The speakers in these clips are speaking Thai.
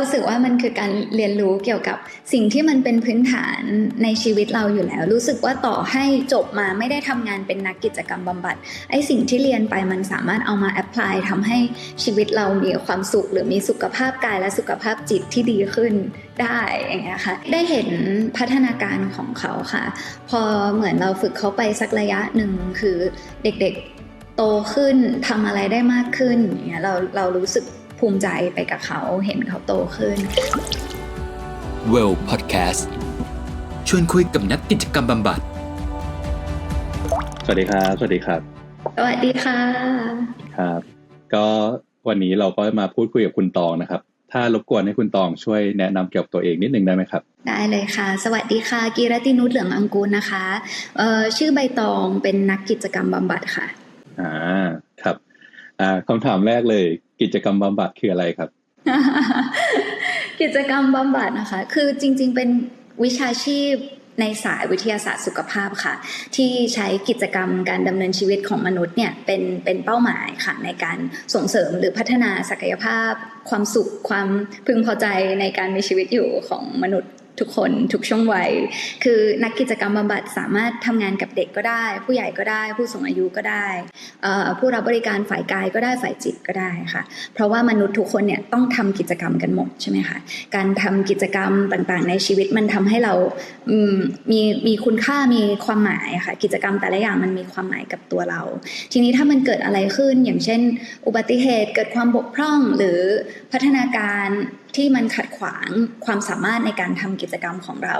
รู้สึกว่ามันคือการเรียนรู้เกี่ยวกับสิ่งที่มันเป็นพื้นฐานในชีวิตเราอยู่แล้ว รู้สึกว่าต่อให้จบมาไม่ได้ทำงานเป็นนักกิจกรรมบำบัดไอ้สิ่งที่เรียนไปมันสามารถเอามาแอพพลายทำให้ชีวิตเรามีความสุข หรือมีสุขภาพกายและสุขภาพจิตที่ดีขึ้นได้อย่างเงี้ยค่ะได้เห็นพัฒนาการของเขาค่ะ พอเหมือนเราฝึกเขาไปสักระยะหนึ่งคือเด็กๆโตขึ้นทำอะไรได้มากขึ้นอย่างเงี้ยเราเรารู้สึก ภูมิใจไปกับเขาเห็นเขาโตขึ้น Well Podcast ชวนคุยกับนักกิจกรรมบำบัด สวัสดีครับ สวัสดีครับ สวัสดีค่ะ ครับ ก็วันนี้เราก็มาพูดคุยกับคุณตองนะครับ ถ้ารบกวนให้คุณตองช่วยแนะนำเกี่ยวกับตัวเองนิดนึงได้ไหมครับ ได้เลยค่ะ สวัสดีค่ะ กีรตินุชเหลืองอังกูลนะคะเอ่อชื่อใบตองเป็นนักกิจกรรมบำบัดค่ะ อ่า ครับ อ่าคำถามแรกเลย กิจกรรมบำบัดคืออะไรครับ กิจกรรมบำบัดนะคะ คือจริง ๆ เป็นวิชาชีพในสายวิทยาศาสตร์สุขภาพค่ะ ที่ใช้กิจกรรมการดำเนินชีวิตของมนุษย์เนี่ยเป็นเป็นเป้าหมายค่ะในการส่งเสริมหรือพัฒนาศักยภาพ ความสุขความพึงพอใจในการมีชีวิตอยู่ของมนุษย์ ทุกคนทุกช่วงวัย คือนักกิจกรรมบำบัดสามารถทำงานกับเด็กก็ได้ ผู้ใหญ่ก็ได้ ผู้สูงอายุก็ได้ ผู้รับบริการฝ่ายกายก็ได้ฝ่ายจิตก็ได้ค่ะ เพราะว่ามนุษย์ทุกคนเนี่ยต้องทำกิจกรรมกันหมดใช่ไหมคะการทำกิจกรรมต่างๆ ในชีวิตมันทำให้เรามีมีคุณค่ามีความหมายค่ะ กิจกรรมแต่ละอย่างมันมีความหมายกับตัวเรา ทีนี้ถ้ามันเกิดอะไรขึ้นอย่างเช่น อุบัติเหตุเกิดความบกพร่องหรือพัฒนาการ ที่มันขัดขวางความสามารถในการทำกิจกรรมของเรา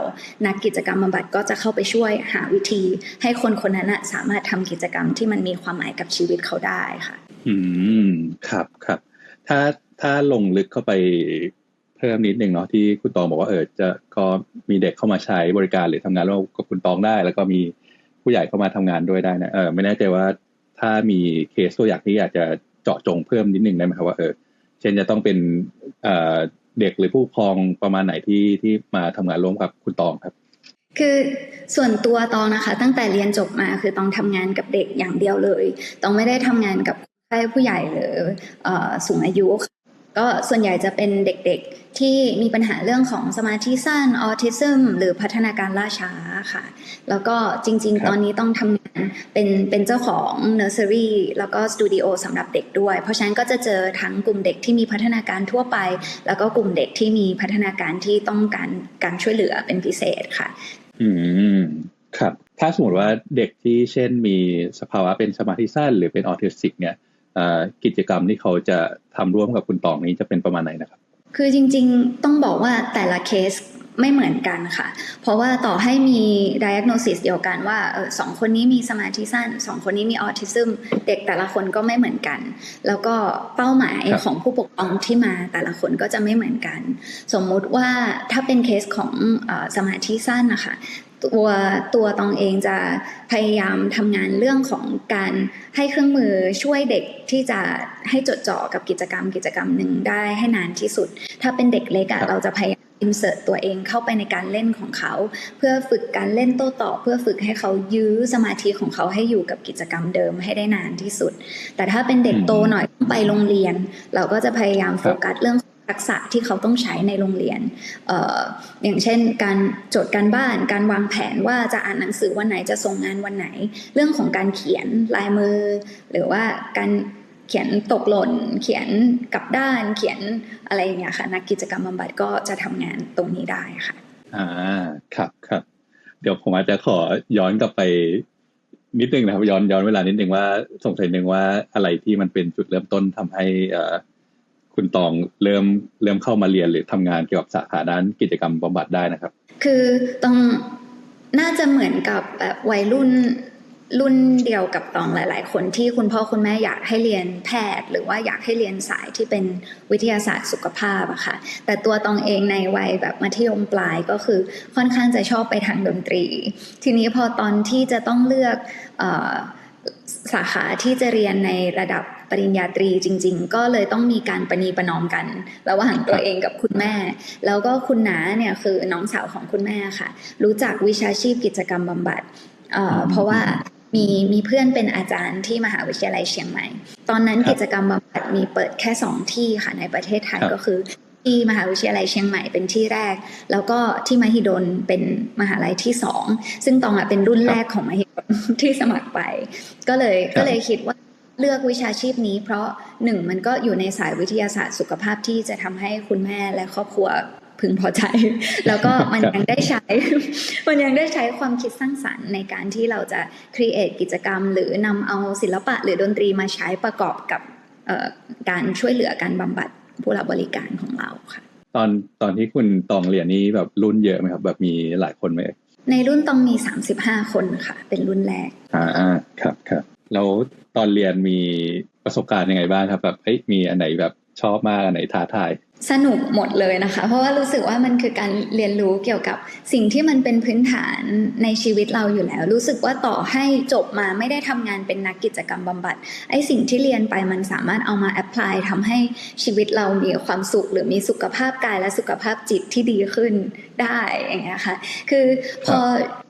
นักกิจกรรมบำบัดก็จะเข้าไปช่วยหาวิธี ให้คนคนนั้นสามารถทำกิจกรรมที่มันมีความหมายกับชีวิตเขาได้ค่ะ อืมครับครับ ถ้าถ้าลงลึกเข้าไปเพิ่มนิดหนึ่งเนาะที่คุณตองบอกว่าเออจะก็มีเด็กเข้ามาใช้บริการหรือทำงานร่วมกับคุณตองได้ แล้วก็มีผู้ใหญ่เข้ามาทำงานด้วยได้นะเออไม่แน่ใจว่าถ้ามีเคสตัวอย่างที่อยากจะเจาะจงเพิ่มนิดนึงได้ไหมครับว่าเออเช่นจะต้องเป็น เด็กหรือผู้ปกครองประมาณไหนที่ที่มาทำงานร่วมกับคุณตองครับ คือส่วนตัวตองนะคะ ตั้งแต่เรียนจบมาคือต้องทำงานกับเด็กอย่างเดียวเลยต้องไม่ได้ทำงานกับใครผู้ใหญ่หรือเอ่อสูงอายุค่ะ ก็ส่วนใหญ่จะเป็นเด็กๆที่มีปัญหาเรื่องของสมาธิสั้นออทิซึมหรือพัฒนาการล่าช้าค่ะ แล้วก็จริงครับๆตอนนี้ต้องทำงานเป็นเป็นเจ้าของเนอร์เซอรี่แล้วก็สตูดิโอสำหรับเด็กด้วย เพราะฉะนั้นก็จะเจอทั้งกลุ่มเด็กที่มีพัฒนาการทั่วไป แล้วก็กลุ่มเด็กที่มีพัฒนาการที่ต้องการการช่วยเหลือเป็นพิเศษค่ะ อืมครับ ถ้าสมมติว่าเด็กที่เช่นมีสภาวะเป็นสมาธิสั้นหรือเป็นออทิสติกเนี่ยเอ่อ กิจกรรมที่เขาจะทำร่วมกับคุณตองนี้จะเป็นประมาณไหนนะครับ คือจริงๆต้องบอกว่าแต่ละเคสไม่เหมือนกันค่ะ เพราะว่าต่อให้มี diagnosis เดียวกันว่าเออสองคนนี้มีสมาธิสั้นสองคนนี้มีออทิซึมเด็กแต่ละคนก็ไม่เหมือนกัน แล้วก็เป้าหมายครับของผู้ปกครองที่มาแต่ละคนก็จะไม่เหมือนกัน สมมุติว่าถ้าเป็นเคสของเออสมาธิสั้นนะคะ ตัวตัวตองเองจะพยายามทำงานเรื่องของการให้เครื่องมือช่วยเด็กที่จะให้จดจ่อกับกิจกรรมกิจกรรมหนึ่งได้ให้นานที่สุด ถ้าเป็นเด็กเล็กครัอะบเราจะพยายามอินเสิร์ตตัวเองเข้าไปในการเล่นของเขา เพื่อฝึกการเล่นโต้ตอบเพื่อฝึกให้เขายื้อสมาธิของเขาให้อยู่กับกิจกรรมเดิมให้ได้นานที่สุด แต่ถ้าเป็นเด็กโตหน่อยต้องไปโรงเรียน เราก็จะพยายามโฟกัสเรื่องของ ทักษะที่เขาต้องใช้ในโรงเรียนเอออย่างเช่น การจทย์การบ้าน การวางแผนว่าจะอ่านหนังสือวันไหนจะส่งงานวันไหน เรื่องของการเขียนลายมือ หรือว่าการเขียนตกหล่น เขียนกลับด้าน เขียนอะไรอย่างเงี้ยค่ะนักกิจกรรมบำบัดก็จะทำงานตรงนี้ได้ค่ะอ่าครับครับเดี๋ยวผมอาจจะขอย้อนกลับไปนิดนึงนะครับย้อนย้อนเวลานิดนึงว่าสงสัยหนึ่งว่าอะไรที่มันเป็นจุดเริ่มต้นทำให้อ่อ คุณตองเริ่มเริ่มเข้ามาเรียนหรือทำงานเกี่ยวกับสาขาด้านกิจกรรมบำบัดได้นะครับ คือต้องน่าจะเหมือนกับแบบวัยรุ่นรุ่นเดียวกับตองหลาย ๆ คนที่คุณพ่อคุณแม่อยากให้เรียนแพทย์ หรือว่าอยากให้เรียนสายที่เป็นวิทยาศาสตร์สุขภาพอะค่ะ แต่ตัวตองเองในวัยแบบมัธยมปลายก็คือค่อนข้างจะชอบไปทางดนตรี ทีนี้พอตอนที่จะต้องเลือกอสาขาที่จะเรียนในระดับ ริญญาตรีจริง ๆ ก็เลยต้องมีการประนีประนอมกัน ระหว่างตัวเองกับคุณแม่ แล้วก็คุณน้าเนี่ยคือน้องสาวของคุณแม่ค่ะ รู้จักวิชาชีพกิจกรรมบำบัดเอ่ออืมเพราะว่ามีมีเพื่อนเป็นอาจารย์ที่มหาวิทยาลัยเชียงใหม่ ตอนนั้นครับกิจกรรมบำบัดมีเปิดแค่สองที่ค่ะในประเทศไทยครับก็คือที่มหาวิทยาลัยเชียงใหม่เป็นที่แรก แล้วก็ที่มหิดลเป็นมหาลัยที่สองซึ่งตองอะเป็นรุ่นแรกของมหิดลที่สมัครไป ก็เลยครับก็เลยคิดว่า เลือกวิชาชีพนี้ เพราะหนึ่งมันก็อยู่ในสายวิทยาศาสตร์สุขภาพที่จะทำให้คุณแม่และครอบครัวพึงพอใจ แล้วก็มันครับยังได้ใช้ มันยังได้ใช้ความคิดสร้างสรรค์ในการที่เราจะครีเอทกิจกรรม หรือนำเอาศิลปะหรือดนตรีมาใช้ประกอบกับเอ่อการช่วยเหลือการบำบัดผู้รับบริการของเราค่ะ ตอนตอนที่คุณตองเรียนนี่แบบรุ่นเยอะไหมครับ แบบมีหลายคนไหมในรุ่นต้องมี 35 คนค่ะ เป็นรุ่นแรกอ่าอ่าครับครับ แล้วตอนเรียนมีประสบการณ์ยังไงบ้างครับแบบเอ้ยมีอันไหนแบบชอบมากอันไหนท้าทายสนุกหมดเลยนะคะ เพราะว่ารู้สึกว่ามันคือการเรียนรู้เกี่ยวกับสิ่งที่มันเป็นพื้นฐานในชีวิตเราอยู่แล้ว รู้สึกว่าต่อให้จบมาไม่ได้ทำงานเป็นนักกิจกรรมบำบัดไอ้สิ่งที่เรียนไปมันสามารถเอามาแอพพลายทำให้ชีวิตเรามีความสุข หรือมีสุขภาพกายและสุขภาพจิตที่ดีขึ้นได้อย่างเงี้ยค่ะคือพอ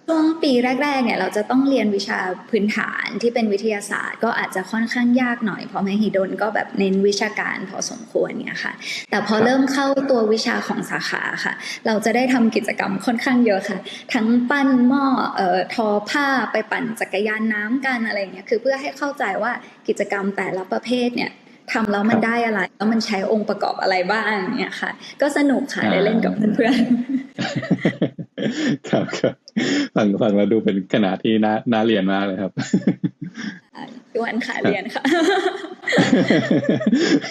ช่วงปีแรกๆเนี่ยเราจะต้องเรียนวิชาพื้นฐานที่เป็นวิทยาศาสตร์ ก็อาจจะค่อนข้างยากหน่อยเพราะมหิดลก็แบบเน้นวิชาการพอสมควรเนี่ยค่ะ แต่พอเริ่มเข้าตัววิชาของสาขาค่ะ เราจะได้ทำกิจกรรมค่อนข้างเยอะค่ะ ทั้งปั้นหม้อเอ่อทอผ้าไปปั่นจักรยานน้ำกันอะไรเงี้ยคือเพื่อให้เข้าใจว่ากิจกรรมแต่ละประเภทเนี่ยทำแล้วมันได้อะไรแล้วมันใช้องค์ประกอบอะไรบ้างเนี่ยค่ะ ก็สนุกค่ะได้เล่นกับเพื่อน ครับครับฟังฟังแล้วดูเป็นขนาดที่น่าน่าเรียนมากเลยครับๆชวนค่ะเรียนค่ะ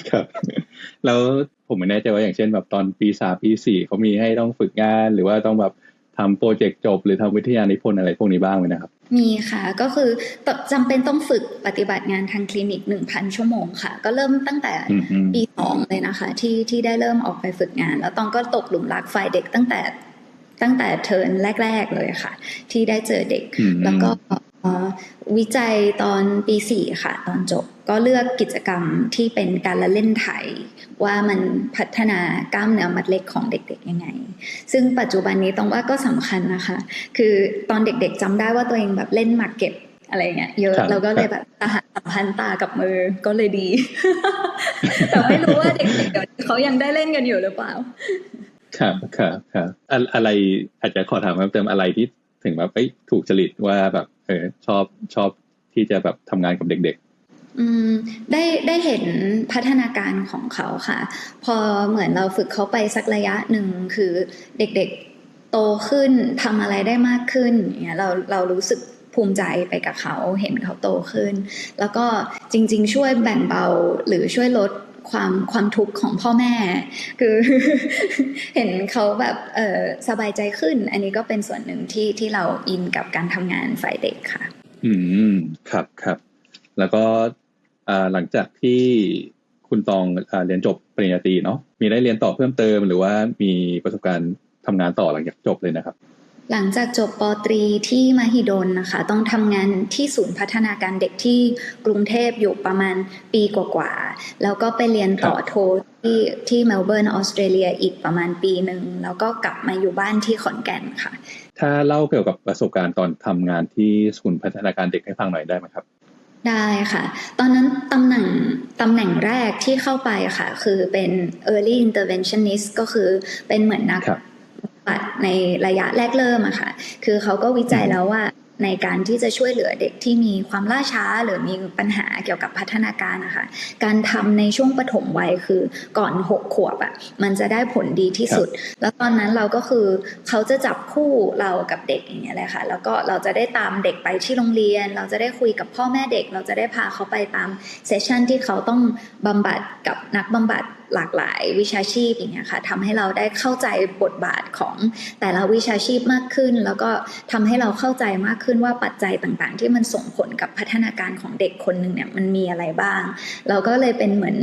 ครับ แล้วผมไม่แน่ใจว่าอย่างเช่น แบบตอนปีสามปีสี่เขามีให้ต้องฝึกงาน หรือว่าต้องแบบทำโปรเจกต์จบ หรือทำวิทยานิพนธ์อะไรพวกนี้บ้างไหมนะครับ มีค่ะก็คือตจำเป็นต้องฝึกปฏิบัติงานทางคลินิก1,000ชั่วโมงค่ะ ก็เริ่มตั้งแต่อืมอืมปีสองเลยนะคะ ที่ที่ได้เริ่มออกไปฝึกงาน แล้วตองก็ตกหลุมรักฝ่ายเด็กตั้งแต่ ตั้งแต่เทิร์นแรก ๆ เลยค่ะ ที่ได้เจอเด็กอืมแล้วก็เอ่อวิจัยตอนปีสี่ค่ะ ตอนจบก็เลือกกิจกรรมที่เป็นการละเล่นไทย ว่ามันพัฒนากล้ามเนื้อมัดเล็กของเด็กๆยังไง ซึ่งปัจจุบันนี้ต้องว่าก็สำคัญนะคะ คือตอนเด็กๆจำได้ว่าตัวเองแบบเล่นหมากเก็บอะไรเงี้ยเยอะครับแล้วก็เลยแบบสหสัมพันธ์ตากับมือก็เลยดี แต่ไม่รู้ว่าเด็กๆเดี๋ยวนี้เขายังได้เล่นกันอยู่หรือเปล่า ครับครับครับอะไรอาจจะขอถามเพิ่มเติมอะไรที่ถึงแบบเอ้ยถูกจริตว่าแบบเออชอบชอบที่จะแบบทำงานกับเด็กอืมได้ได้เห็นพัฒนาการของเขาค่ะ พอเหมือนเราฝึกเขาไปสักระยะหนึ่งคือเด็กๆโตขึ้นทำอะไรได้มากขึ้นอย่างเงี้ยเราเรารู้สึกภูมิใจไปกับเขาเห็นเขาโตขึ้น แล้วก็จริง ๆ ช่วยแบ่งเบาหรือช่วยลด ความความทุกข์ของพ่อแม่ คือเห็นเขาแบบเออสบายใจขึ้น อันนี้ก็เป็นส่วนหนึ่งที่ที่เราอินกับการทำงานฝ่ายเด็กค่ะ อืมครับครับ แล้วก็อ่าหลังจากที่คุณตองอ่าเรียนจบปริญญาตรีเนาะมีได้เรียนต่อเพิ่มเติมหรือว่ามีประสบการณ์ทำงานต่อหลังจากจบเลยนะครับ หลังจากจบปอตรีที่มหิดลนะคะ ต้องทำงานที่ศูนย์พัฒนาการเด็กที่กรุงเทพอยู่ประมาณปีกว่าๆแล้วก็ไปเรียนต่อโทที่ที่เมลเบิร์นออสเตรเลียอีกประมาณปีหนึ่ง แล้วก็กลับมาอยู่บ้านที่ขอนแก่นค่ะ ถ้าเล่าเกี่ยวกับประสบการณ์ตอนทำงานที่ศูนย์พัฒนาการเด็กให้ฟังหน่อยได้ไหมครับได้ค่ะ ตอนนั้นตำแหน่งตำแหน่งแรกที่เข้าไปค่ะ คือเป็น early interventionist ก็คือเป็นเหมือนนัก ครับบำบัดในระยะแรกเริ่มอะค่ะ คือเขาก็วิจัยแล้วว่า ในการที่จะช่วยเหลือเด็กที่มีความล่าช้าหรือมีปัญหาเกี่ยวกับพัฒนาการนะคะการทำในช่วงปฐมวัยคือก่อนหกขวบอะมันจะได้ผลดีที่สุด แล้วตอนนั้นเราก็คือเขาจะจับคู่เรากับเด็กอย่างเงี้ยเลยค่ะ แล้วก็เราจะได้ตามเด็กไปที่โรงเรียน เราจะได้คุยกับพ่อแม่เด็ก เราจะได้พาเขาไปตามเซสชันที่เขาต้องบำบัดกับนักบำบัดหลากหลายวิชาชีพอย่างเงี้ยค่ะทำให้เราได้เข้าใจบทบาทของแต่ละวิชาชีพมากขึ้น แล้วก็ทำให้เราเข้าใจมากขึ้นว่าปัจจัยต่างๆ ที่มันส่งผลกับพัฒนาการของเด็กคนหนึ่งเนี่ยมันมีอะไรบ้าง เราก็เลยเป็นเหมือน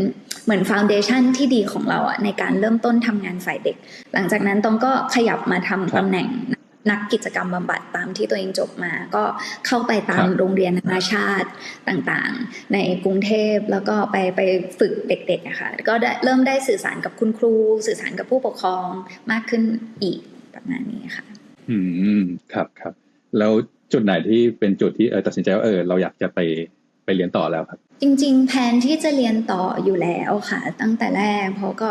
เหมือนฟ u วเดชันที่ดีของเราอะในการเริ่มต้นทำงานฝ่ายเด็ก หลังจากนั้นตองก็ขยับมาทำครับตำแหน่งนักกิจกรรมบำบัดตามที่ตัวเองจบมา ก็เข้าไปตามครับโรงเรียนนานาชาติต่างๆ ในกรุงเทพแล้วก็ไปไปฝึกเด็กๆอะค่ะก็ได้เริ่มได้สื่อสารกับคุณครู สื่อสารกับผู้ปกครองมากขึ้นอีกประมาณนี้ค่ะ อืมครับครับแล้ว จุดไหนที่เป็นจุดที่เออตัดสินใจว่าเออเราอยากจะไปไปเรียนต่อแล้วครับ จริง ๆ แผนที่จะเรียนต่ออยู่แล้วค่ะ ตั้งแต่แรกเพราะก็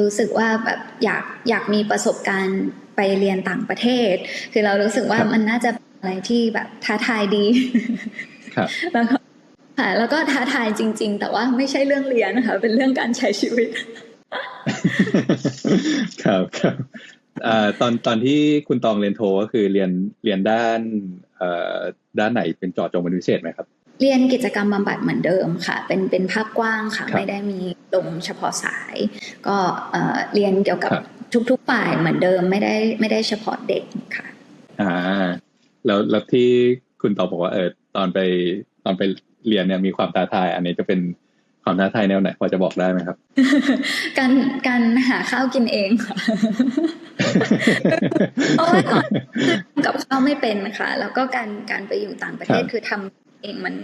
รู้สึกว่าแบบอยากอยากมีประสบการณ์ไปเรียนต่างประเทศ คือเรารู้สึกว่าครับมันน่าจะเป็นอะไรที่แบบท้าทายดีครับแล้วก็ค่ะแล้วก็ท้าทายจริง ๆ แต่ว่าไม่ใช่เรื่องเรียนนะคะเป็นเรื่องการใช้ชีวิต ครับครับเอ่อ ตอนตอนที่คุณตองเรียนโทก็คือเรียนเรียนด้านเอ่อด้านไหนเป็นเจาะจงเป็นพิเศษไหมครับ เรียนกิจกรรมบำบัดเหมือนเดิมค่ะ เป็นเป็นภาพกว้างค่ะครับไม่ได้มีลงเฉพาะสาย ก็เอ่อเรียนเกี่ยวกับครับทุกๆฝ่ายเหมือนเดิมไม่ได้ไม่ได้เฉพาะเด็กค่ะ อ่า แล้วแล้วที่คุณตองบอกว่าเออตอนไปตอนไปเรียนเนี่ยมีความท้าทาย อันนี้จะเป็นความท้าทายแนวไหนพอจะบอกได้ไหมครับ การการหาข้าวกินเองค่ะ เพราะว่าก่อนคือทำกับข้าวไม่เป็นค่ะ แล้วก็การการไปอยู่ต่างประเทศครับคือทำเองมัน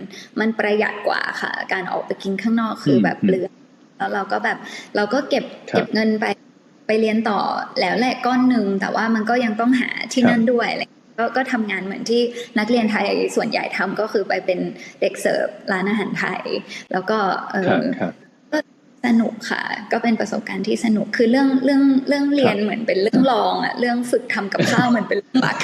มันประหยัดกว่าค่ะ การออกไปกินข้างนอกคืออมแบบเปลืองแล้วเราก็แบบเราก็เก็บครับเก็บเงินไปไปเรียนต่อแล้วแหละก้อนหนึ่งแต่ว่ามันก็ยังต้องหาที่ครับนั่นด้วยอะไรก็ก็ทำงานเหมือนที่นักเรียนไทยส่วนใหญ่ทำก็คือไปเป็นเด็กเสิร์ฟร้านอาหารไทย แล้วก็เอครับอครับ สนุกค่ะ ก็เป็นประสบการณ์ที่สนุกคือเรื่องเรื่องเรื่องเรียนครับเหมือนเป็นเรื่องรองอะเรื่องฝึกทำกับข้าวเหมือนเป็นเรื่องหลัก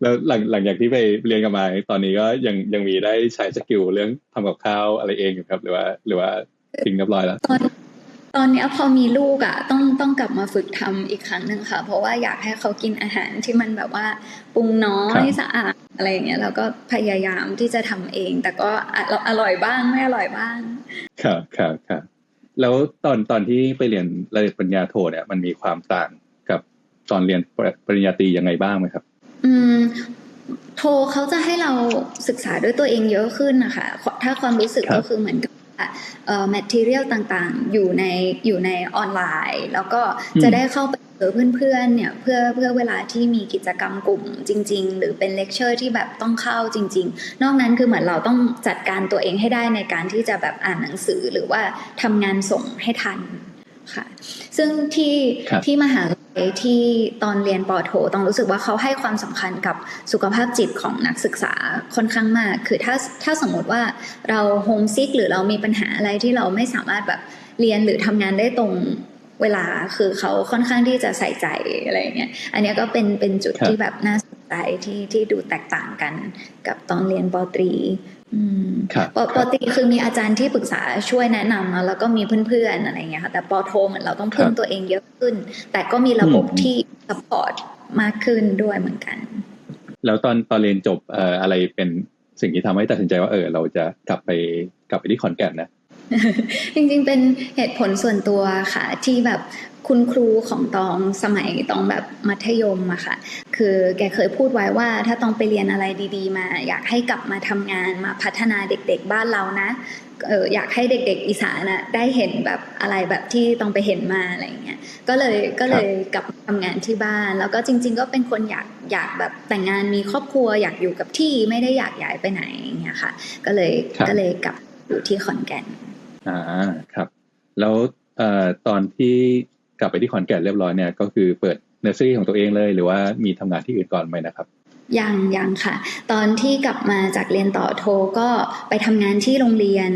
แล้วหลังหลังจากที่ไปเรียนกันมาตอนนี้ก็ยังยังมีได้ใช้สกิลเรื่องทำกับข้าวอะไรเองอยู่ครับ หรือว่า หรือว่าทิ้งเรียบร้อยแล้วตอน ตอนเนี้ยพอมีลูกอะต้องต้องกลับมาฝึกทำอีกครั้งหนึ่งค่ะ เพราะว่าอยากให้เขากินอาหารที่มันแบบว่าปรุงน้อครัยบสะอาดอะไรอย่างเงี้ยเราก็พยายามที่จะทำเอง แต่ก็อะอร่อยบ้างไม่อร่อยบ้าง ครับครับครับแล้วตอนตอนที่ไปเรียนระดับปริญญาโทเนี่ยมันมีความต่างกับตอนเรียนปริปริญญาตรียังไงบ้างไหมครับ อืมโทรเขาจะให้เราศึกษาด้วยตัวเองเยอะขึ้นนะคะถ้าความรู้สึกครับก็คือเหมือนกับ ว่าเอ่อ material ต่างๆ อยู่ในอยู่ในออนไลน์ แล้วก็จะได้เข้าไปเจอเพื่อนๆเนี่ยเพื่อเพื่อเวลาที่มีกิจกรรมกลุ่มจริง ๆ หรือเป็นเลคเชอร์ที่แบบต้องเข้าจริง ๆ นอกนั้นคือเหมือนเราต้องจัดการตัวเองให้ได้ในการที่จะแบบอ่านหนังสือหรือว่าทำงานส่งให้ทันค่ะ ซึ่งที่ครับที่มหาลัย ที่ตอนเรียนปอโทต้องรู้สึกว่าเขาให้ความสำคัญกับสุขภาพจิตของนักศึกษาค่อนข้างมาก คือถ้าถ้าสมมติว่าเราโฮมซิกหรือเรามีปัญหาอะไรที่เราไม่สามารถแบบเรียนหรือทำงานได้ตรงเวลาคือเขาค่อนข้างที่จะใส่ใจอะไรเงี้ย อันนี้ก็เป็นเป็นจุดที่แบบน่าสนใจที่ที่ดูแตกต่างกันกับตอนเรียนปตรี ปปอตรีคือมีอาจารย์ที่ปรึกษาช่วยแนะนำเนอะแล้วก็มีเพื่อนๆอะไรอย่างเงี้ยค่ะแต่ปอโทเหมือนเราต้องพึ่งครับตัวเองเยอะขึ้น แต่ก็มีระบบอืมที่สปอร์ตมากขึ้นด้วยเหมือนกัน แล้วตอนตอนเรียนจบเอ่ออะไรเป็นสิ่งที่ทำให้ตัดสินใจว่าเออเราจะกลับไปกลับไปที่ขอนแก่นนะจริงๆ เป็นเหตุผลส่วนตัวค่ะ ที่แบบ คุณครูของตองสมัยตองแบบมัธยมอะค่ะ คือแกเคยพูดไว้ว่าถ้าตองไปเรียนอะไรดี ๆ มา อยากให้กลับมาทำงานมาพัฒนาเด็ก ๆ บ้านเรานะเอออยากให้เด็ก ๆ อีสานน่ะได้เห็นแบบอะไรแบบที่ตองไปเห็นมาอะไรอย่างเงี้ยก็เลยก็เลยกลับมาทำงานที่บ้าน แล้วก็จริง ๆ ก็เป็นคนอยากอยากแบบแต่งงานมีครอบครัว อยากอยู่กับที่ไม่ได้อยากย้ายไปไหนอย่างเงี้ยค่ะ ก็เลยครับก็เลยกลับอยู่ที่ขอนแก่นอ่าครับ แล้วเอ่อตอนที่ กลับไปที่ขอนแก่นเรียบร้อยเนี่ยก็คือเปิดเนอร์เซอรี่ของตัวเองเลย หรือว่ามีทำงานที่อื่นก่อนไหมนะครับ ยังยังค่ะ ตอนที่กลับมาจากเรียนต่อโทก็ไปทำงานที่โรงเรียน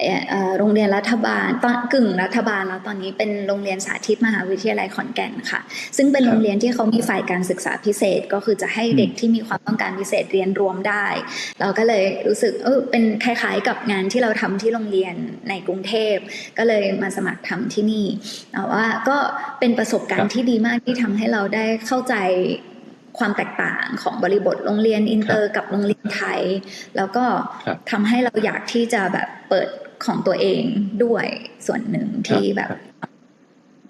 เอ่อเอ่อโรงเรียนรัฐบาลตอนกึ่งรัฐบาลแล้วตอนนี้เป็นโรงเรียนสาธิตมหาวิทยาลัยขอนแก่นค่ะ ซึ่งเป็นครับโรงเรียนที่เขามีฝ่ายการศึกษาพิเศษก็คือจะให้อืมเด็กที่มีความต้องการพิเศษเรียนรวมได้ เราก็เลยรู้สึกเออเป็นคล้ายๆกับงานที่เราทำที่โรงเรียนในกรุงเทพ ก็เลยมาสมัครทำที่นี่แต่ว่าก็เป็นประสบการครัณ์บที่ดีมากที่ทำให้เราได้เข้าใจ ความแตกต่างของบริบทโรงเรียนอินเตอร์กับโรงเรียนไทย แล้วก็ครับทำให้เราอยากที่จะแบบเปิดของตัวเองด้วยส่วนหนึ่งที่แบบ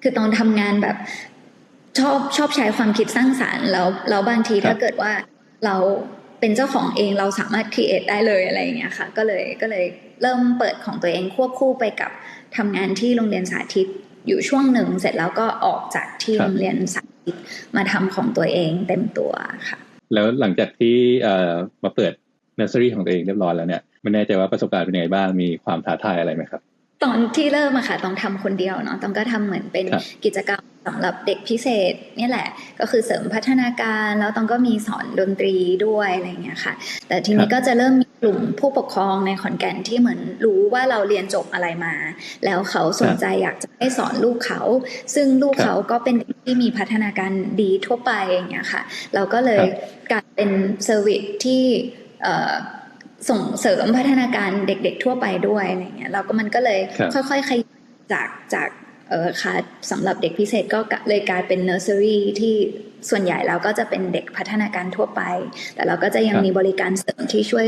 คือตอนทำงานแบบชอบชอบใช้ความคิดสร้างสารรค์แล้วแล้วบางทีครับถ้าเกิดว่าเราเป็นเจ้าของเองเราสามารถครีเอทได้เลยอะไรอย่างเงี้ยค่ะ ก็เลยก็เลยเริ่มเปิดของตัวเองควบคู่ไปกับทำงานที่โรงเรียนสาธิตอยู่ช่วงหนึ่งเสร็จแล้วก็ออกจากที่ครับโรงเรียนสาธิต มาทำของตัวเองเต็มตัวค่ะ แล้วหลังจากที่เอ่อมาเปิดเนอร์เซอรี่ของตัวเองเรียบร้อยแล้วเนี่ยไม่แน่ใจว่าประสบการณ์เป็นยังไงบ้างมีความท้าทายอะไรไหมครับ ตอนที่เริ่มอะค่ะต้องทำคนเดียวเนาะต้องก็ทำเหมือนเป็นครับกิจกรรม สำหรับเด็กพิเศษเนี่ยแหละ ก็คือเสริมพัฒนาการแล้วต้องก็มีสอนดนตรีด้วยอะไรอย่างเงี้ยค่ะ แต่ทีนี้ก็จะเริ่มมีกลุ่มผู้ปกครองในขอนแก่นที่เหมือนรู้ว่าเราเรียนจบอะไรมา แล้วเขาสนใจอยากจะให้สอนลูกเขา ซึ่งลูกครับเขาก็เป็นเด็กที่มีพัฒนาการดีทั่วไปอย่างเงี้ยค่ะ เราก็เลยครับกลายเป็นเซอร์วิสที่เอ่อส่งเสริมพัฒนาการเด็กๆทั่วไปด้วยอะไรเงี้ยเราก็มันก็เลยครับค่อยๆขยายจากจาก เอ่อคลาสสำหรับเด็กพิเศษก็เลยกลายเป็นเนอร์เซอรี่ที่ส่วนใหญ่เราก็จะเป็นเด็กพัฒนาการทั่วไป แต่เราก็จะยังครับมีบริการเสริมที่ช่วย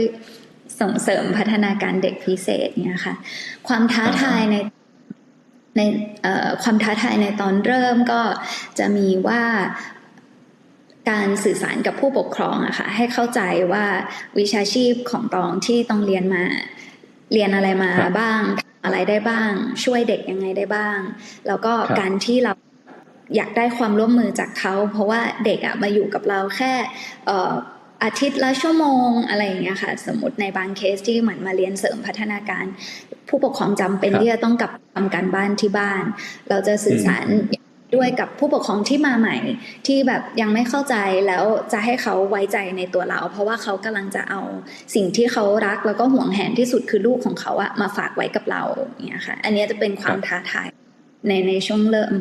ส่งเสริมพัฒนาการเด็กพิเศษเนี่ยค่ะ ความท้าทายในในเอ่อความท้าทายในตอนเริ่มก็จะมีว่าการสื่อสารกับผู้ปกครองอะค่ะให้เข้าใจว่าวิชาชีพของตองที่ต้องเรียนมา เรียนอะไรมาครับบ้างทำ อะไรได้บ้าง ช่วยเด็กยังไงได้บ้าง แล้วก็ครับการที่เราอยากได้ความร่วมมือจากเขา เพราะว่าเด็กอะมาอยู่กับเราแค่เอ่ออาทิตย์ละชั่วโมงอะไรอย่างเงี้ยค่ะ สมมติในบางเคสที่เหมือนมาเรียนเสริมพัฒนาการ ผู้ปกครองจำเป็นครับที่จะต้องกลับทำการบ้านที่บ้าน เราจะสื่อสาร ด้วยกับผู้ปกครองที่มาใหม่ ที่แบบยังไม่เข้าใจแล้วจะให้เขาไว้ใจในตัวเรา เพราะว่าเขากำลังจะเอาสิ่งที่เขารักแล้วก็ห่วงแหนที่สุดคือลูกของเขาอะมาฝากไว้กับเราอย่างเงี้ยค่ะ อันเนี้ยจะเป็นความครับท้าทายในในช่วงเริ่ม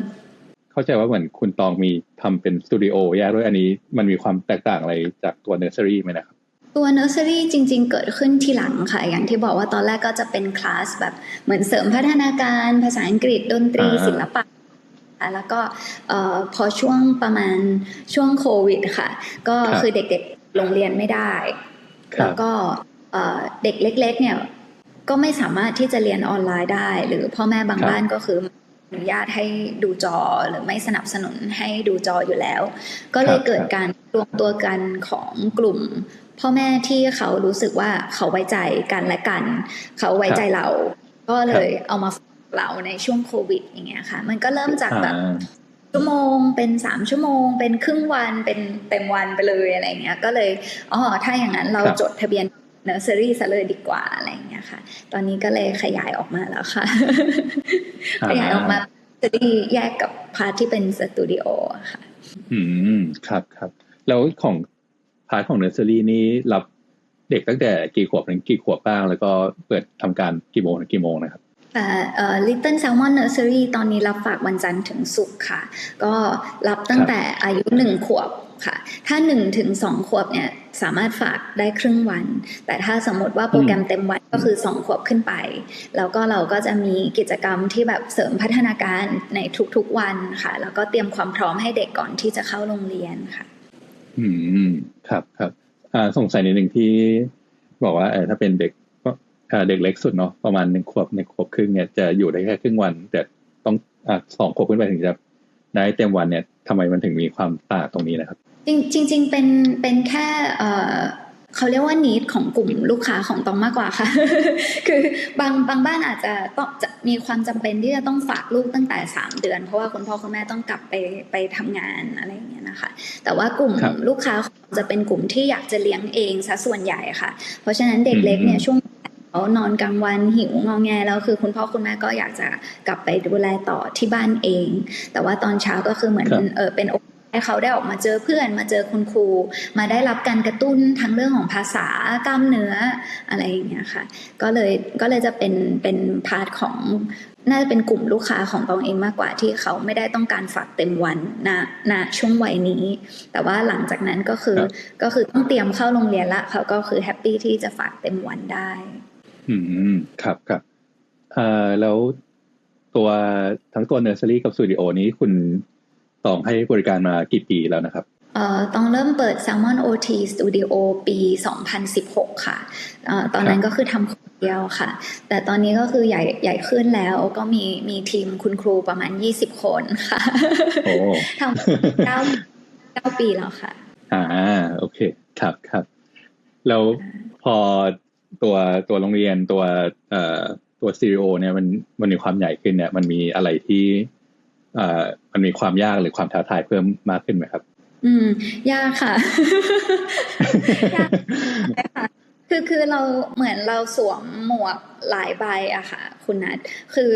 เข้าใจว่าเหมือนคุณตองมีทำเป็นสตูดิโอแยกด้วยอันนี้มันมีความแตกต่างอะไรจากตัวเนอร์เซอรี่ไหมนะครับตัวเนอร์เซอรี่จริง ๆ เกิดขึ้นทีหลังค่ะ อย่างที่บอกว่าตอนแรกก็จะเป็นคลาสแบบเหมือนเสริมพัฒนาการภาษาอังกฤษดนตรีอ่าศิลปะ แล้วก็เอ่อพอช่วงประมาณช่วงโควิดค่ะ ก็ครับคือเด็กๆโรงเรียนไม่ได้ครัแล้บวก็เอ่อเด็กเล็ก ๆ เนี่ยก็ไม่สามารถที่จะเรียนออนไลน์ได้ หรือพ่อแม่บางครับบ้านก็คืออนุญาตให้ดูจอหรือไม่สนับสนุนให้ดูจออยู่แล้ว ก็เลยเกิดการรวมตัวกันของกลุ่ม พ่อแม่ที่เขารู้สึกว่าเขาไว้ใจกันและกัน เขาไว้ใจเรา ก็เลยเอามาฝาก เราในช่วงโควิดอย่างเงี้ยค่ะ มันก็เริ่มจากแบบอ่าชั่วโมงเป็นสามชั่วโมง เป็นครึ่งวันเป็นเต็มวันไปเลยอะไรเงี้ย ก็เลยอ๋อถ้าอย่างนั้นเราครับจดทะเบียนเนอร์เซอรี่ซะเลยดีกว่าอะไรเงี้ยค่ะ ตอนนี้ก็เลยขยายออกมาแล้วค่ะ ขยายออกมาจะได้แยกกับพาร์ทที่เป็นสตูดิโออะค่ะ อืมครับครับ แล้วของพาร์ทของเนอร์เซอรี่นี้รับเด็กตั้งแต่กี่ขวบถึงกี่ขวบบ้าง แล้วก็เปิดทำการกี่โมงถึงกี่โมงนะครับ แต่เอ่อ Little Salmon Nursery ตอนนี้รับฝากวันจันทร์ถึงศุกร์ค่ะ ก็รับตั้งแต่อายุหนึ่งขวบค่ะ ถ้าหนึ่งถึงสองขวบเนี่ยสามารถฝากได้ครึ่งวัน แต่ถ้าสมมติว่าโปรแกรมเต็มวันก็คือสองขวบขึ้นไป แล้วก็เราก็จะมีกิจกรรมที่แบบเสริมพัฒนาการในทุกๆวันค่ะ แล้วก็เตรียมความพร้อมให้เด็กก่อนที่จะเข้าโรงเรียนค่ะ อืมครับครับอ่าสงสัยนิดหนึ่งที่บอกว่าเออถ้าเป็นเด็กก็อ่า เด็กเล็กสุดเนาะประมาณหนึ่งขวบหนึ่งขวบครึ่งเนี่ยจะอยู่ได้แค่ครึ่งวัน แต่ต้องอ่าสองขวบขึ้นไปถึงจะได้เต็มวันเนี่ยทำไมมันถึงมีความต่างตรงนี้นะครับ จริงจริงๆเป็นเป็นแค่เอ่อเขาเรียกว่านิดของกลุ่มลูกค้าของตองมากกว่าค่ะ คือบางบางบ้านอาจจะต้องจะมีความจำเป็นที่จะต้องฝากลูกตั้งแต่ 3 เดือน เพราะว่าคุณพ่อคุณแม่ต้องกลับไปไปทำงานอะไรอย่างเงี้ยนะคะ แต่ว่ากลุ่มครับลูกค้าจะเป็นกลุ่มที่อยากจะเลี้ยงเองซะส่วนใหญ่ค่ะ เพราะฉะนั้นเด็กเล็กเนี่ยอืมช่วงเขา นอนกลางวันหิวงอแงแล้วคือคุณพ่อคุณแม่ก็อยากจะกลับไปดูแลต่อที่บ้านเอง แต่ว่าตอนเช้าก็คือเหมือนครับเออเป็นโอกาสให้เขาได้ออกมาเจอเพื่อนมาเจอคุณครู มาได้รับการกระตุ้นทั้งเรื่องของภาษากล้ามเนื้ออะไรอย่างเงี้ยค่ะ ก็เลยก็เลยจะเป็นเป็นพาร์ทของน่าจะเป็นกลุ่มลูกค้าของตองเองมากกว่าที่เขาไม่ได้ต้องการฝากเต็มวันณณช่วงวัยนี้ แต่ว่าหลังจากนั้นก็คือครับก็คือต้องเตรียมเข้าโรงเรียนละเขาก็คือแฮปปี้ที่จะฝากเต็มวันได้ อืมครับครับอ่าแล้วตัวทั้งตัวเนอร์เซอรี่กับสตูดิโอนี้คุณตองให้บริการมากี่ปีแล้วนะครับเอ่อต้องเริ่มเปิด Salmon OT Studio ปี 2016 ค่ะเอ่อตอนนั้นก็คือทำคนเดียวค่ะ แต่ตอนนี้ก็คือใหญ่ใหญ่ขึ้นแล้วก็มีมีทีมคุณครูประมาณ 20 คนค่ะโอ้ทำเก้าเก้าปีแล้วค่ะ อ่า โอเค ครับครับ แล้วพอ ตัวตัวโรงเรียนตัวเอ่อตัวสตูดิโอเนี่ยมันมันมีความใหญ่ขึ้นเนี่ย มันมีอะไรที่เอ่อมันมีความยากหรือความท้าทายเพิ่มมากขึ้นไหมครับ อืม ยากค่ะยากค่ะคือคือเราเหมือนเราสวมหมวกหลายใบอะค่ะ คุณนัทคือ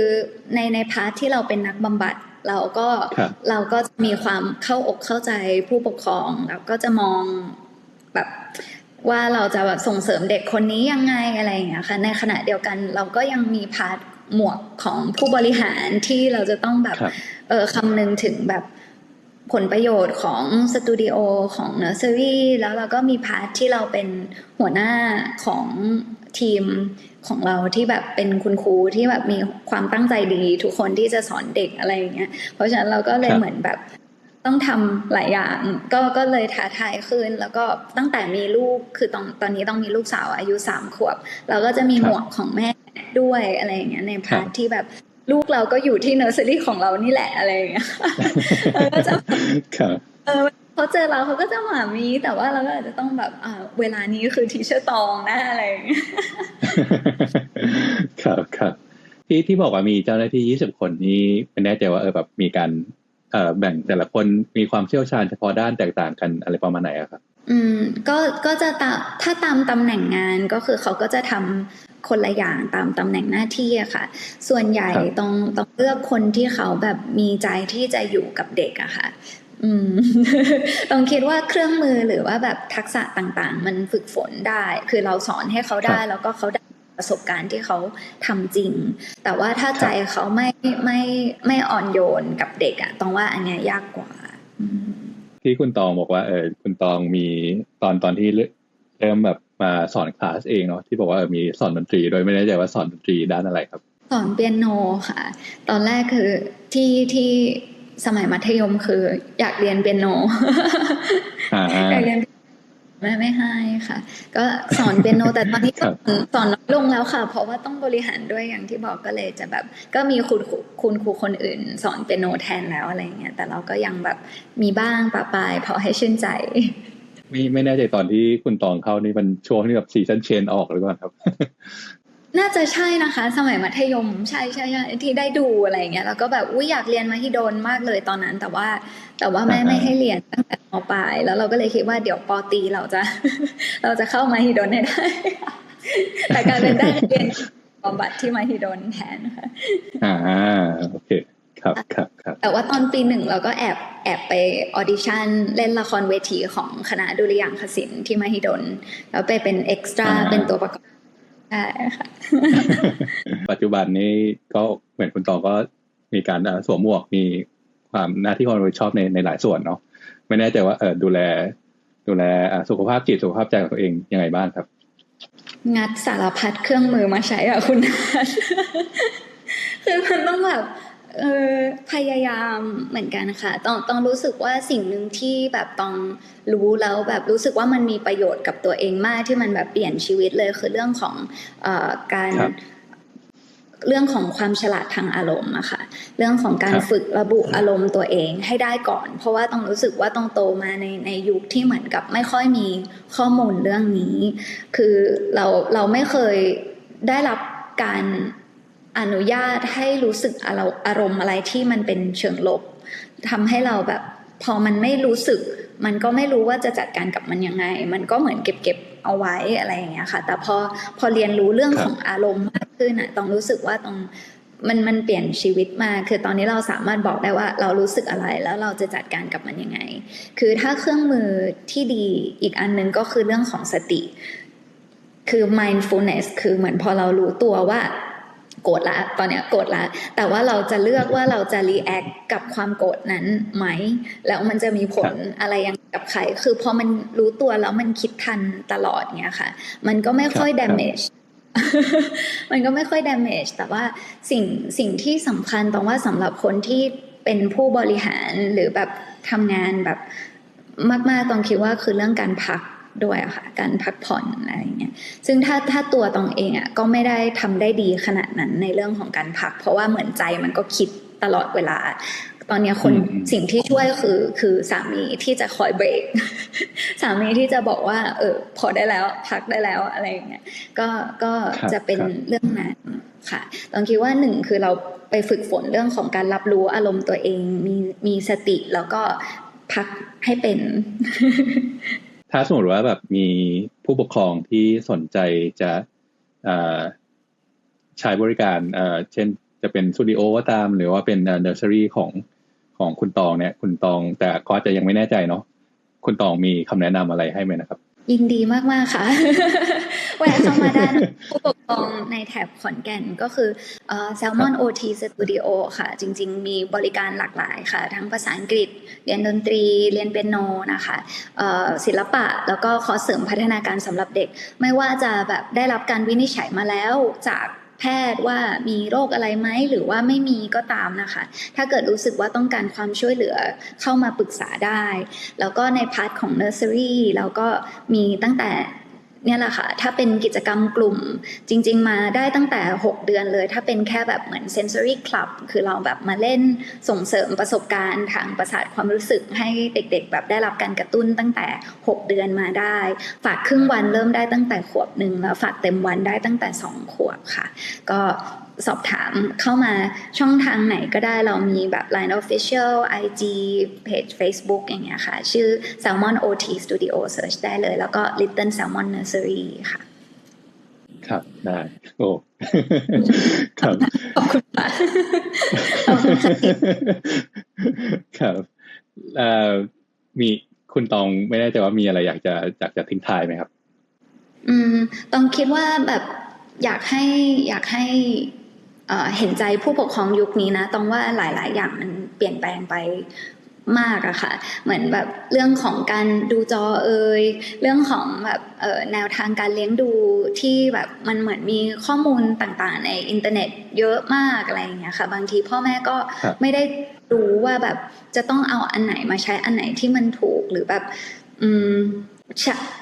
ในในพาร์ทที่เราเป็นนักบำบัดเราก็ครับเราก็จะมีความเข้าอกเข้าใจผู้ปกครอง แล้วก็จะมองแบบ ว่าเราจะแบบส่งเสริมเด็กคนนี้ยังไงอะไรอย่างเงี้ยค่ะ ในขณะเดียวกันเราก็ยังมีพาร์ทหมวกของผู้บริหารที่เราจะต้องแบบครับเออคำนึงถึงแบบผลประโยชน์ของสตูดิโอของเนอร์เซอรี่แล้วเราก็มีพาร์ทที่เราเป็นหัวหน้าของทีมของเราที่แบบเป็นคุณครูที่แบบมีความตั้งใจดี ทุกคนที่จะสอนเด็กอะไรอย่างเงี้ยเพราะฉะนั้นเราก็เลยครับเหมือนแบบ ต้องทำหลายอย่างก็ก็เลยท้าทายขึ้น แล้วก็ตั้งแต่มีลูกคือตอนตอนนี้ต้องมีลูกสาวอายุสามขวบ เราก็จะมีครับหมวกของแม่ด้วยอะไรอย่างเงี้ยในพาร์ทครับที่แบบลูกเราก็อยู่ที่เนอร์เซอรี่ของเรานี่แหละอะไรอย่างเงี้ยเออก็จะครับเออเขาเจอเราเขาก็จะหมามีแต่ว่าเราก็อาจจะต้องแบบอ่าเวลานี้คือทีเชอร์ตองนะอะไรอย่างเงี้ยครับครับที่ที่บอกว่ามีเจ้าหน้าที่ยี่สิบคนนี้ไม่แน่ใจว่าเออแบบมีการเอ่อ แบ่งแต่ละคนมีความเชี่ยวชาญเฉพาะด้านแตกต่างกันอะไรประมาณไหนอะครับ อืมก็ก็จะตามถ้าตามตำแหน่งงานก็คือเขาก็จะทำคนละอย่างตามตำแหน่งหน้าที่อะค่ะ ส่วนใหญ่ครับต้องต้องเลือกคนที่เขาแบบมีใจที่จะอยู่กับเด็กอะค่ะอืมต้องคิดว่าเครื่องมือหรือว่าแบบทักษะต่างๆ มันฝึกฝนได้ คือเราสอนให้เขาได้ครับแล้วก็เขาได้ ประสบการณ์ที่เขาทำจริง แต่ว่าถ้าครับใจเขาไม่ไม่ไม่อ่อนโยนกับเด็กอะต้องว่าอันเนี้ยยากกว่าอืมที่คุณตองบอกว่าเออคุณตองมีตอนตอนที่เริ่มเริ่มแบบมาสอนคลาสเองเนาะที่บอกว่าเออมีสอนดนตรีโดยไม่แน่ใจว่าสอนดนตรีด้านอะไรครับ สอนเปียโนค่ะ ตอนแรกคือที่ที่สมัยมัธยมคือ อยากเรียนเปียโนอ่าอยากเรียน แม่ไม่ให้ค่ะ ก็สอนเปียโนแต่ตอนนี้ครับสอนน้อยลงแล้วค่ะ เพราะว่าต้องบริหารด้วยอย่างที่บอกก็เลยจะแบบ ก็มีคุณครูคุณครูคนอื่น สอนเปียโนแทนแล้วอะไรเงี้ยแต่เราก็ยังแบบมีบ้างปะปายพอให้ชื่นใจไม่ไม่แน่ใจตอนที่คุณตองเข้านี่มันช่วงที่แบบซีซันเชนออกหรือเปล่าครับ น่าจะใช่นะคะ สมัยมัธยมใช่ใช่ใช่ที่ได้ดูอะไรอย่างเงี้ยแล้วก็แบบอุ้ยอยากเรียนมหิดลมากเลยตอนนั้น แต่ว่า แต่ว่าแม่อ่าไม่ให้เรียนตั้งแต่มปลายแล้วเราก็เลยคิดว่าเดี๋ยวปอตรีเราจะ เราจะเข้ามหิดลให้ได้แต่กลายเป็นได้เรียนบำบัดที่มหิดลแทนค่ะอ่าโอเคครับครับครับแต่ว่าตอนปีหนึ่งเราก็แอบแอบไปออดิชั่นเล่นละครเวทีของคณะดุริยางคศิลป์ที่มหิดลแล้วไปเป็นเอ็กซ์ตร้าอ่าเป็นตัวประกอบ ใช่ค่ะ ปัจจุบันนี้ก็เหมือนคุณตองก็มีการเอ่อสวมหมวกมีความหน้าที่ความรับผิดชอบในในหลายส่วนเนาะไม่แน่ใจว่าเออดูแล ดูแลอ่าสุขภาพจิตสุขภาพใจของตัวเองยังไงบ้างครับ งัดสารพัดเครื่องมือมาใช้อะคุณนัทคือมันต้องแบบ เออพยายามเหมือนกันค่ะต้องต้องรู้สึกว่าสิ่งหนึ่งที่แบบต้องรู้แล้วแบบรู้สึกว่ามันมีประโยชน์กับตัวเองมากที่มันแบบเปลี่ยนชีวิตเลยคือเรื่องของเอ่อการครับเรื่องของความฉลาดทางอารมณ์อะค่ะเรื่องของการครับฝึกระบุอารมณ์ตัวเองให้ได้ก่อน เพราะว่าต้องรู้สึกว่าต้องโตมาในในยุคที่เหมือนกับไม่ค่อยมีข้อมูลเรื่องนี้ คือเราเราไม่เคยได้รับการ อนุญาตให้รู้สึกอารอารมณ์อะไรที่มันเป็นเชิงลบทำให้เราแบบ พอมันไม่รู้สึก มันก็ไม่รู้ว่าจะจัดการกับมันยังไง มันก็เหมือนเก็บเก็บเอาไว้อะไรอย่างเงี้ยค่ะ แต่พอพอเรียนรู้เรื่องครับของอารมณ์มากขึ้นอะต้องรู้สึกว่าต้องมันมันเปลี่ยนชีวิตมากคือตอนนี้เราสามารถบอกได้ว่าเรารู้สึกอะไรแล้วเราจะจัดการกับมันยังไง คือถ้าเครื่องมือที่ดีอีกอันหนึงก็คือเรื่องของสติ คือ mindfulness คือเหมือนพอเรารู้ตัวว่า โกรธละ ตอนเนี้ยโกรธละ แต่ว่าเราจะเลือกว่าเราจะ react กับความโกรธนั้นไหม แล้วมันจะมีผลอะไรยังกับใคร คือพอมันรู้ตัวแล้วมันคิดทันตลอดเงี้ยค่ะ มันก็ไม่ค่อยครับ damage มันก็ไม่ค่อย damage แต่ว่าสิ่งสิ่งที่สำคัญตรงว่าสำหรับคนที่เป็นผู้บริหารหรือแบบทำงานแบบมากๆตองคิดว่าคือเรื่องการพัก ด้วยอะค่ะการพักผ่อนอะไรอย่างเงี้ยซึ่งถ้าถ้าตัวตองเองอะก็ไม่ได้ทำได้ดีขนาดนั้นในเรื่องของการพัก เพราะว่าเหมือนใจมันก็คิดตลอดเวลา ตอนเนี้ยคนอืมอืมสิ่งที่ช่วยคือคือสามีที่จะคอยเบรกสามีที่จะบอกว่า เออพอได้แล้วพักได้แล้วอะไรอย่างเงี้ยก็ก็ครับจะเป็นครับเรื่องนั้นค่ะตองคิดว่าหนึ่งคือเราไปฝึกฝนเรื่องของการรับรู้อารมณ์ตัวเองมีมีสติแล้วก็พักให้เป็น ถ้าสมมติว่าแบบมีผู้ปกครองที่สนใจจะใช้บริการเช่นจะเป็นสตูดิโอก็ตาม หรือว่าเป็นเนอร์เซอรี่ของของคุณตองเนี่ย คุณตองแต่ก็อาจจะยังไม่แน่ใจเนาะคุณตองมีคำแนะนำอะไรให้ไหมนะครับ ยินดีมากๆค่ะแวะเข้ามาได้นะผู้ปกครองในแถบขอนแก่นก็คือเอ่อ Salmon OT Studio ค่ะ จริง ๆ มีบริการหลากหลายค่ะ ทั้งภาษาอังกฤษ เรียนดนตรี เรียนเปียโนนะคะเอ่อศิลปะแล้วก็คอร์สเสริมพัฒนาการสำหรับเด็ก ไม่ว่าจะแบบได้รับการวินิจฉัยมาแล้วจาก แพทย์ว่ามีโรคอะไรไหมหรือว่าไม่มีก็ตามนะคะ ถ้าเกิดรู้สึกว่าต้องการความช่วยเหลือเข้ามาปรึกษาได้ แล้วก็ในพาร์ทของเนอร์เซอรี่เราก็มีตั้งแต่ เนี่ยแหละค่ะ ถ้าเป็นกิจกรรมกลุ่มจริง ๆ มาได้ตั้งแต่ 6 เดือนเลย ถ้าเป็นแค่แบบเหมือน sensory club คือเราแบบมาเล่นส่งเสริมประสบการณ์ทางประสาทความรู้สึกให้เด็ก ๆ แบบได้รับการกระตุ้นตั้งแต่ 6 เดือนมาได้ ฝากครึ่งวันเริ่มได้ตั้งแต่ขวบหนึ่งแล้วฝากเต็มวันได้ตั้งแต่ 2 ขวบค่ะ ก็ สอบถามเข้ามาช่องทางไหนก็ได้เรามีแบบ Line Official IG Page Facebook อย่างเงี้ยค่ะ ชื่อ Salmon OT Studio Search ได้เลย แล้วก็ Little Salmon Nursery ค่ะ ครับได้โอ้ครับขอบคุณค่ะขอบคุณค่ะครับเอ่อมีคุณตองไม่แน่ใจว่ามีอะไรอยากจะอยากจะทิ้งท้ายไหมครับ อืมต้องคิดว่าแบบอยากให้อยากให้ เอ่อเห็นใจผู้ปกครองยุคนี้นะต้องว่าหลาย ๆ อย่างมันเปลี่ยนแปลงไปมากอะค่ะ เหมือนแบบเรื่องของการดูจอเอยเรื่องของแบบเอ่อแนวทางการเลี้ยงดูที่แบบมันเหมือนมีข้อมูลต่างๆ ในอินเทอร์เน็ตเยอะมากอะไรอย่างเงี้ยค่ะ บางทีพ่อแม่ก็ครับไม่ได้รู้ว่าแบบจะต้องเอาอันไหนมาใช้อันไหนที่มันถูกหรือแบบอืม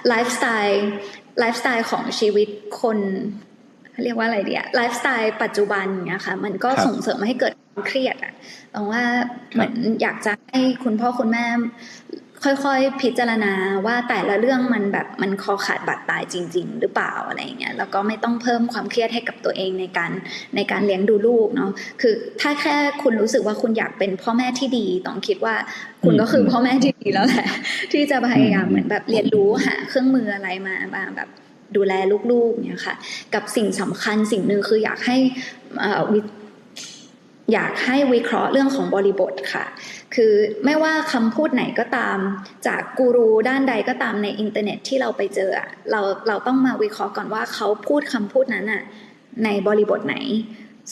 ไลฟ์สไตล์ไลฟ์สไตล์ของชีวิตคน เรียกว่าอะไรดีอะไลฟ์สไตล์ปัจจุบันเนี้ยค่ะ มันก็ครับส่งเสริมให้เกิดความเครียดอะตรงว่าเหมือนอยากจะให้คุณพ่อคุณแม่ ค่อยๆพิจารณาว่าแต่ละเรื่องมันแบบมันคอขาดบาดตายจริง ๆ หรือเปล่าอะไรอย่างเงี้ยแล้วก็ไม่ต้องเพิ่มความเครียดให้กับตัวเองในการในการเลี้ยงดูลูกเนาะคือถ้าแค่คุณรู้สึกว่าคุณอยากเป็นพ่อแม่ที่ดีต้องคิดว่าคุณก็คือพ่อแม่ที่ดีแล้วแหละที่จะพยายามเหมือนแบบเรียนรู้หาเครื่องมืออะไรมามาแบบ ดูแลลูกๆเนี่ยค่ะ กับสิ่งสำคัญสิ่งหนึ่งคืออยากให้ออยากให้วิเคราะห์เรื่องของบริบทค่ะ คือไม่ว่าคำพูดไหนก็ตาม จากกูรูด้านใดก็ตามในอินเทอร์เน็ตที่เราไปเจอ เราเราต้องมาวิเคราะห์ก่อนว่าเขาพูดคำพูดนั้นอะในบริบทไหน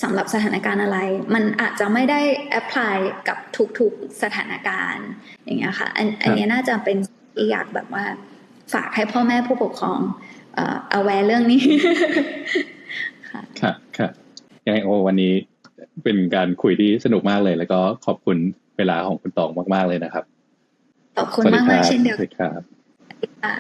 สำหรับสถานการณ์อะไร มันอาจจะไม่ได้แอพพลายกับทุกๆสถานการณ์อย่างเงี้ยค่ะ อันอันนี้น่าจะเป็นที่อยากแบบว่าฝากให้พ่อแม่ผู้ปกครอง aware เรื่องนี้ค่ะครับครับยังไงโอวันนี้เป็นการคุยที่สนุกมากเลย แล้วก็ขอบคุณเวลาของคุณตองมาก ๆ เลยนะครับ ขอบคุณสวัสดีมากครัมากบเช่นเดียวสวัสดีครับกันค่ะ